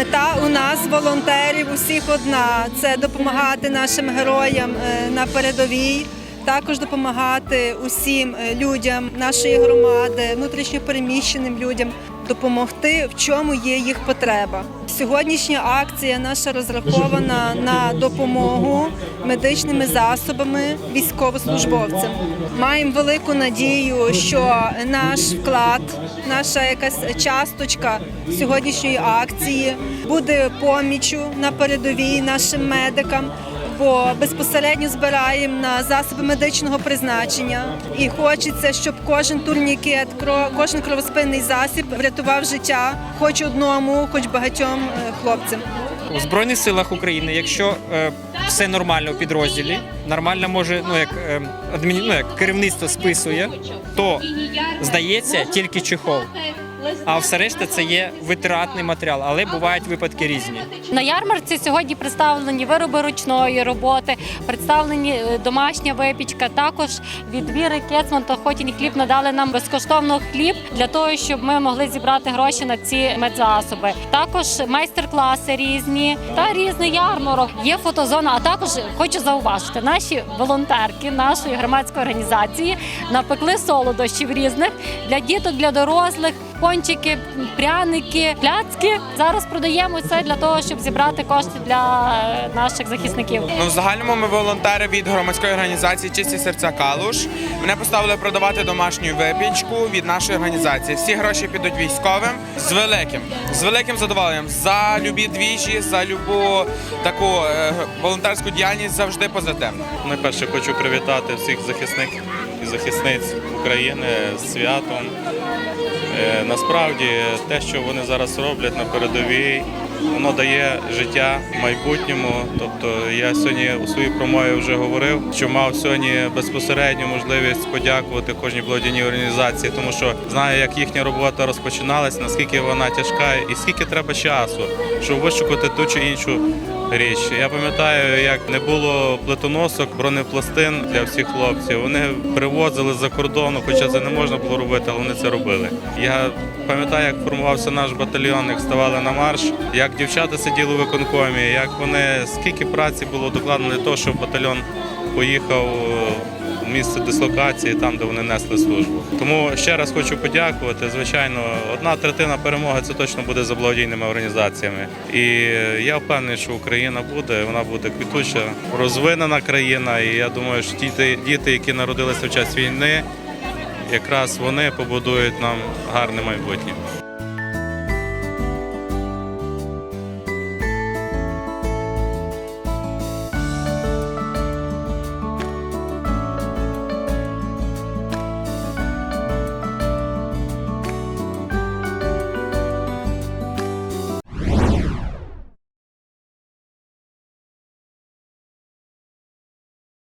Мета у нас волонтерів усіх одна це допомагати нашим героям е, на передовій. Також допомагати усім е, людям нашої громади, внутрішньопереміщеним людям, допомогти в чому є їх потреба. Сьогоднішня акція наша розрахована на допомогу медичними засобами військовослужбовцям. Маємо велику надію, що наш вклад, наша якась часточка сьогоднішньої акції буде помічю на передовій нашим медикам бо безпосередньо збираємо на засоби медичного призначення. І хочеться, щоб кожен турнікет, кожен кровоспинний засіб врятував життя хоч одному, хоч багатьом е, хлопцям. У Збройних силах України, якщо е, все нормально у підрозділі, нормально може, ну як, е, ну, як керівництво списує, то здається тільки чехол. А все решта це є витратний матеріал, але бувають випадки різні. На ярмарці сьогодні представлені вироби ручної роботи, представлені е, домашня випічка. Також від Віри Кецман та Хотінь хліб надали нам безкоштовно хліб для того, щоб ми могли зібрати гроші на ці медзасоби. Також майстер-класи різні та різний ярмарок. Є фотозона. А також хочу зауважити, наші волонтерки нашої громадської організації напекли солодощів різних для діток, для дорослих. Пончики, пряники, пляцки. Зараз продаємо це для того, щоб зібрати кошти для е, наших захисників. Ну, в загальному ми волонтери від громадської організації Чисті серця Калуш. Мене поставили продавати домашню випічку від нашої організації. Всі гроші підуть військовим з великим, з великим задоволенням за любі двіжі, за любу таку е, волонтерську діяльність завжди позитивно. Найперше хочу привітати всіх захисників і захисниць України з святом. Е, Насправді те, що вони зараз роблять на передовій, воно дає життя майбутньому. Тобто я сьогодні у своїй промові вже говорив, що мав сьогодні безпосередню можливість подякувати кожній благодійній організації, тому що знаю, як їхня робота розпочиналась, наскільки вона тяжка і скільки треба часу, щоб вишукати ту чи іншу річ. Я пам'ятаю, як не було плитоносок, бронепластин для всіх хлопців. Вони привозили з-за кордону, хоча це не можна було робити, але вони це робили. Я пам'ятаю, як формувався наш батальйон, як ставали на марш, як дівчата сиділи у виконкомі, як вони скільки праці було докладено для того, щоб батальйон поїхав в місце дислокації, там, де вони несли службу. Тому ще раз хочу подякувати. Звичайно, одна третина перемоги це точно буде за благодійними організаціями. І я впевнений, що Україна буде, вона буде квітуча, розвинена країна. І я думаю, що діти, діти, які народилися в час війни, якраз вони побудують нам гарне майбутнє.